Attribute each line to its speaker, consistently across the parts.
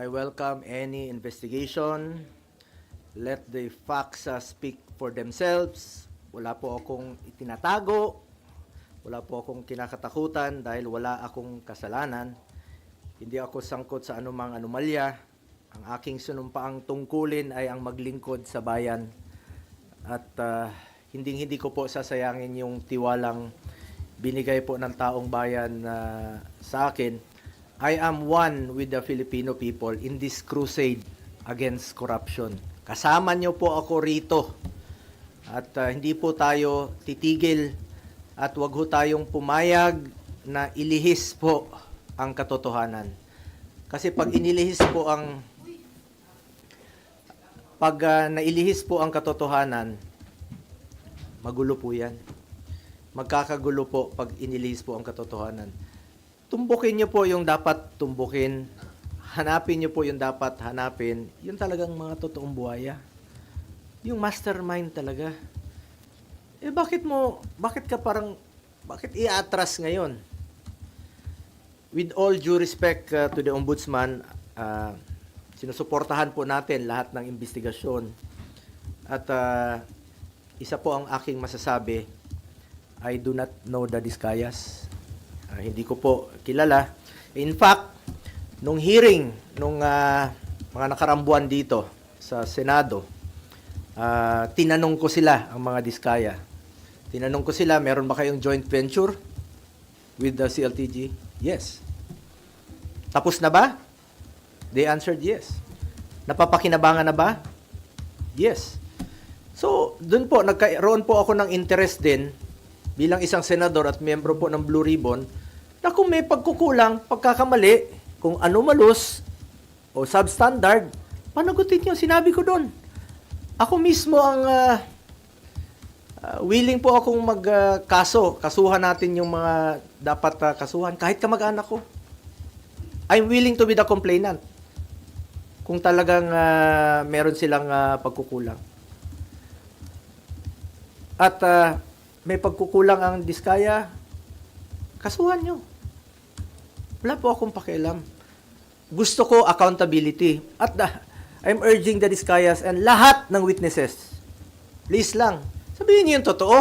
Speaker 1: I welcome any investigation. Let the facts uh, speak for themselves. Wala po akong itinatago. Wala po akong kinakatakutan dahil wala akong kasalanan. Hindi ako sangkot sa anumang anomalya. Ang aking sinumpaang tungkulin ay ang maglingkod sa bayan. At uh, hindi hindi ko po sasayangin yung tiwalang binigay po ng taong bayan na sa akin. I am one with the Filipino people in this crusade against corruption. Kasama niyo po ako rito. At uh, hindi po tayo titigil at wag ho tayong pumayag na ilihis po ang katotohanan. Kasi pag inilihis po ang pag uh, nailihis po ang katotohanan, magulo po 'yan. Magkakagulo po pag inilihis po ang katotohanan. Tumbukin niyo po yung dapat tumbukin. Hanapin niyo po yung dapat hanapin. Yun talagang mga totoong buhaya. Yung mastermind talaga. Eh bakit mo, bakit ka parang, bakit i-atras ngayon? With all due respect uh, to the ombudsman, uh, sinusuportahan po natin lahat ng investigasyon. At uh, isa po ang aking masasabi, I do not know the Discayas. Ah, hindi ko po kilala. In fact, nung hearing, nung ah, mga nakarambuan dito sa Senado, ah, tinanong ko sila, ang mga Diskaya. Tinanong ko sila, meron ba kayong joint venture with the CLTG? Yes. Tapos na ba? They answered yes. Napapakinabangan na ba? Yes. So, dun po, nagkaroon po ako ng interest din bilang isang senador at miyembro po ng Blue Ribbon na kung may pagkukulang, pagkakamali, kung anomalous o substandard, panagutin niyo. Sinabi ko doon. Ako mismo ang ah, ah, willing po akong magkaso. kasuhan natin yung mga dapat ah, kasuhan, kahit kamag-anak ko. I'm willing to be the complainant kung talagang ah, meron silang ah, pagkukulang. At ah, may pagkukulang ang diskaya, kasuhan nyo. Wala po akong pakialam. Gusto ko accountability. At ah, I'm urging the diskayas and lahat ng witnesses. Please lang, sabihin niyo yung totoo.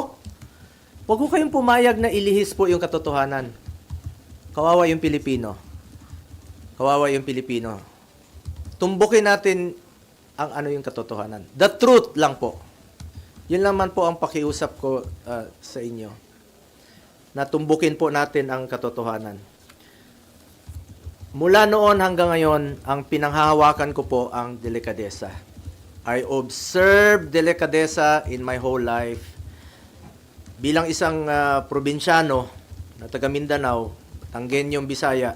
Speaker 1: Huwag ko kayong pumayag na ilihis po yung katotohanan. Kawawa yung Pilipino. Kawawa yung Pilipino. Tumbukin natin ang ano yung katotohanan. The truth lang po. Yun naman po ang pakiusap ko uh, sa inyo. Na tumbukin po natin ang katotohanan. Mula noon hanggang ngayon, ang pinanghahawakan ko po ang delikadesa. I observe delikadesa in my whole life. Bilang isang uh, probinsyano na taga Mindanao, Tanggenyong Bisaya,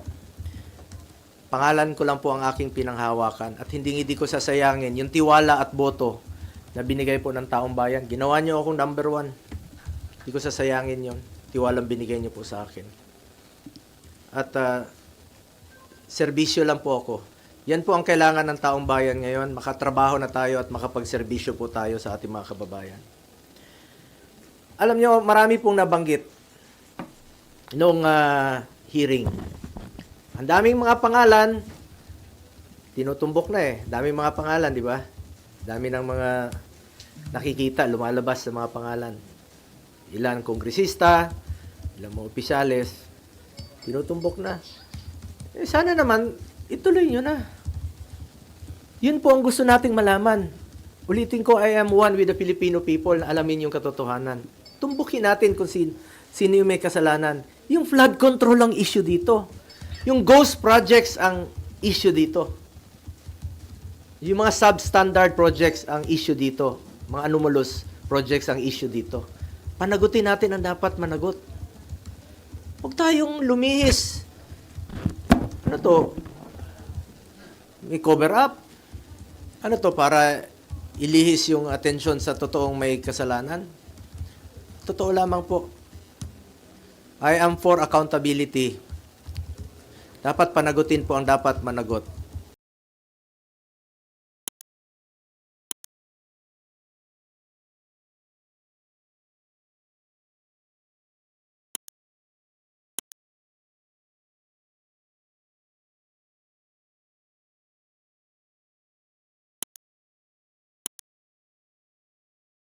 Speaker 1: pangalan ko lang po ang aking pinanghawakan at hindi hindi ko sasayangin yung tiwala at boto na binigay po ng taong bayan. Ginawa niyo akong number one. Hindi ko sasayangin yon Tiwalang binigay niyo po sa akin. At uh, serbisyo lang po ako. Yan po ang kailangan ng taong bayan ngayon. Makatrabaho na tayo at makapagserbisyo po tayo sa ating mga kababayan. Alam niyo, marami pong nabanggit nung uh, hearing. Ang daming mga pangalan, tinutumbok na eh. Daming mga pangalan, di ba? Dami ng mga nakikita, lumalabas sa mga pangalan. Ilan kongresista, ilan mga opisyales, tinutumbok na. Eh, sana naman, ituloy nyo na. Yun po ang gusto nating malaman. Ulitin ko, I am one with the Filipino people na alamin yung katotohanan. Tumbukin natin kung sin, sino yung may kasalanan. Yung flood control ang issue dito. Yung ghost projects ang issue dito. Yung mga substandard projects ang issue dito. Mga anomalous projects ang issue dito. Panagutin natin ang dapat managot. Huwag tayong lumihis. Ano to? May cover up? Ano to? Para ilihis yung atensyon sa totoong may kasalanan? Totoo lamang po. I am for accountability. Dapat panagutin po ang dapat managot.